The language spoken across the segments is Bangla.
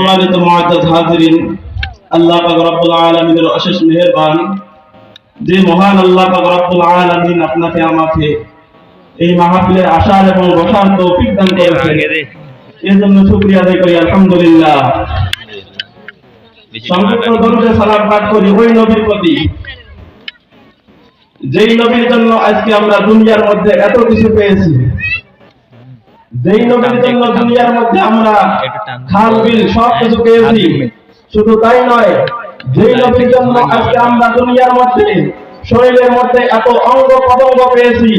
সম্মানিত মুআদ্দাদ হাজিরিন আল্লাহ পাক রব্বুল আলামিনের অশেষ মেহেরবান। যে মহান আল্লাহ পাক রব্বুল আলামিন আপনাকে আমাকে এই মাহফিলে আসার এবং বসার তৌফিক দান করেছেন। এর জন্য শুকরিয়া আদায় করি আলহামদুলিল্লাহ। সংক্ষিপ্ত দরুদে সালাম পাঠ করি ওই নবীর প্রতি। যেই নবীর জন্য আজকে আমরা দুনিয়ার মধ্যে এত কিছু পেয়েছি। যেই নবীর জন্য দুনিয়ার মধ্যে আমরা খাল বিল সব কিছু পেয়েছি শুধু তাই নয় যেই নবীর জন্য আজকে আমরা দুনিয়ার মধ্যে শরীরের মধ্যে এত অঙ্গ প্রত্যঙ্গ পেয়েছি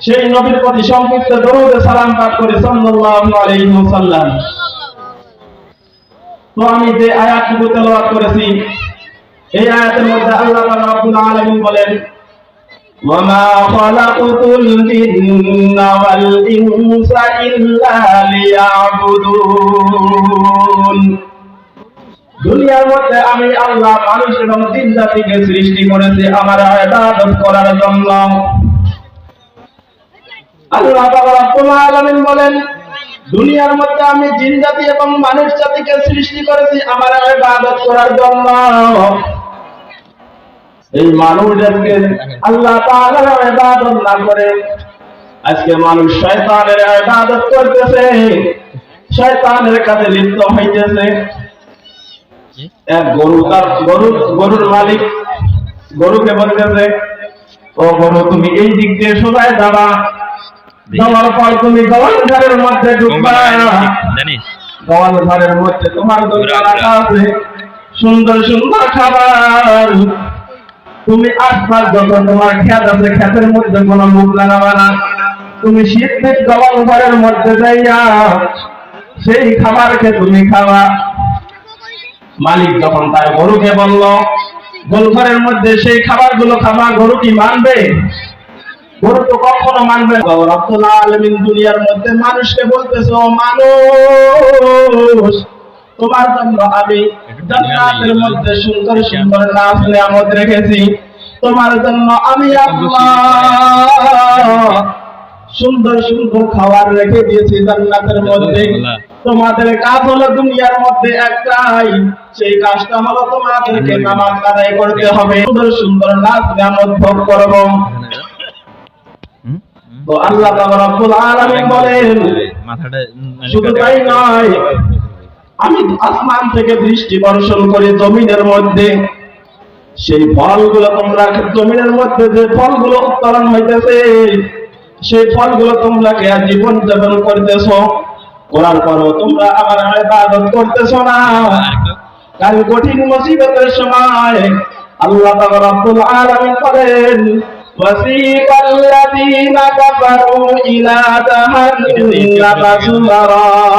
সেই নবীর প্রতি সংক্ষিপ্ত দরুদে সালাম পাঠ করি সাল্লাল্লাহু আলাইহি ওয়াসাল্লাম। তো আমি যে আয়াতটুকু তেলাওয়াত করেছি এই আয়াতের মধ্যে আল্লাহ রাব্বুল আলামিন বলেন وما خلقت الجن والإنس إلا ليعبدون দুনিয়ার মধ্যে আমি আল্লাহ মানুষ এবং তিন জাতিকে সৃষ্টি করেছি আমার ইবাদত করার জন্য আল্লাহ তাআলা রাব্বুল আলামিন বলেন দুনিয়ার মধ্যে আমি জিন জাতি এবং মানুষ জাতিকে সৃষ্টি করেছি আমার ইবাদত করার জন্য এই মানুষদেরকে আল্লাহ তাআলার ইবাদত না করে আজকে মানুষ শয়তানের ইবাদত করতেছে শয়তানের কাছে লিপ্ত হইতেছে। এক গরু তার গরু গরুর মালিক গরুকে বলতেছে ও গরু তুমি এই দিক দিয়ে সোজায় যাবা। যাওয়ার পর তুমি গওয়াল ঘরের মধ্যে ঢুকবা। গওয়াল ঘরের মধ্যে তোমার রাখা আছে। সুন্দর সুন্দর খাবার। তুমি আশপাশ যখন তোমার খেত আছে, খেতের মধ্যে কোনো মুখ লাগাবা না। তুমি শীতের গবাল ঘরের মধ্যে যাইয়া সেই খাবারকে তুমি খাওয়া। মালিক যখন তার গরুকে বলল গোলঘরের মধ্যে সেই খাবারগুলো খাওয়া গরু কি মানবে? গরু তো কখনো মানবে না। রব্বুল আলামিন দুনিয়ার মধ্যে মানুষকে বলতেছে, ও মানুষ তোমার জন্য আমি জান্নাতের মধ্যে সুন্দর সুন্দর নাচ নিয়ামত রেখেছি। তোমার জন্য আমি আল্লাহ সুন্দর সুন্দর খাবার রেখে দিয়েছি জান্নাতের মধ্যে। তোমাদের কাজ হলো দুনিয়ার মধ্যে একটাই সেই কাজটা হলো তোমাদেরকে নামাজ আদায় করতে হবে। সুন্দর সুন্দর নাচ নিয়ামত ভোগ করব। তো আল্লাহ তাআলা রব্বুল আলামিন বলেন মাথাটা শুধু তাই নয় আমি আসমান থেকে বৃষ্টি বর্ষণ করে জমিনের মধ্যে সেই ফলগুলো তোমরা জমিনের মধ্যে যে ফলগুলো উত্তোলন হইতেছে সেই ফলগুলো তোমরা কে জীবন যাপন করতেছ করার পরও তোমরা আমার ইবাদত করতেছ না কাল কঠিন মুসিবতের সময় আল্লাহ তাআলা রব্বুল আলামিন বলেন وسيق الذين كفروا إلى جهنم زمرا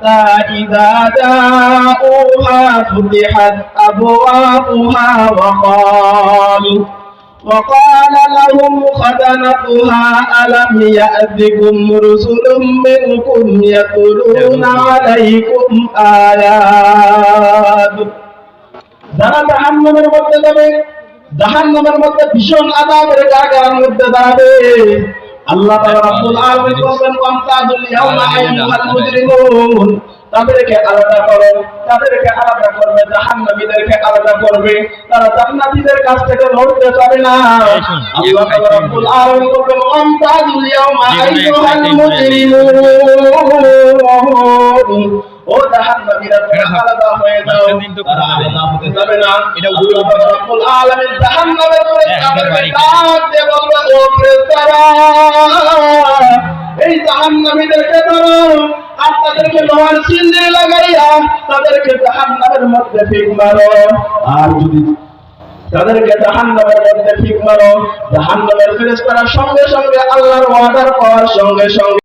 حتى إذا جاءوها فتحت أبوابها وقالوا وقال لهم خزنتها ألم يأتكم رسل منكم يتلون عليكم آيات যারা জাহান্নামের মধ্যে যাবে জাহান্নামের মধ্যে ভীষণ আযাবের কারাগারের মধ্যে দাঁড়াবে আল্লাহ তাআলা রাব্বুল আলামিন বলেন ওয়ামতাজুল ইয়াওমা আইয়ুহাল মুজরিমুন। তাদেরকে আলাদা করো, তাদেরকে আলাদা করবে, জাহান্নামীদেরকে আলাদা করবে। তারা জান্নাতীদের কাছ থেকে লড়তে পারে না। আল্লাহ তাআলা রাব্বুল আলামিন বলেন ওয়ামতাজুল ইয়াওমা আইয়ুহাল মুজরিমুন। ও জাহান্নামীরা তোমরা আলাদা হয়ে যাও। তারা আলাদা হতে যাবে না এটা আল্লাহ তাআলা আলামিন জাহান্নামের উপরে তাদেরকে ডাক দিয়ে বলবে ও ফেরেশতারা এই জাহান্নামীদেরকে ধরো আর তাদেরকে লোহার চিহ্নে লাগাইয়া তাদেরকে জাহান্নামের মধ্যে ফিক মারো। আর যদি তাদেরকে জাহান্নামের মধ্যে ফিক মারো জাহান্নামের ফেরেশতারা সঙ্গে সঙ্গে আল্লাহর ওয়াদার পাওয়ার সঙ্গে সঙ্গে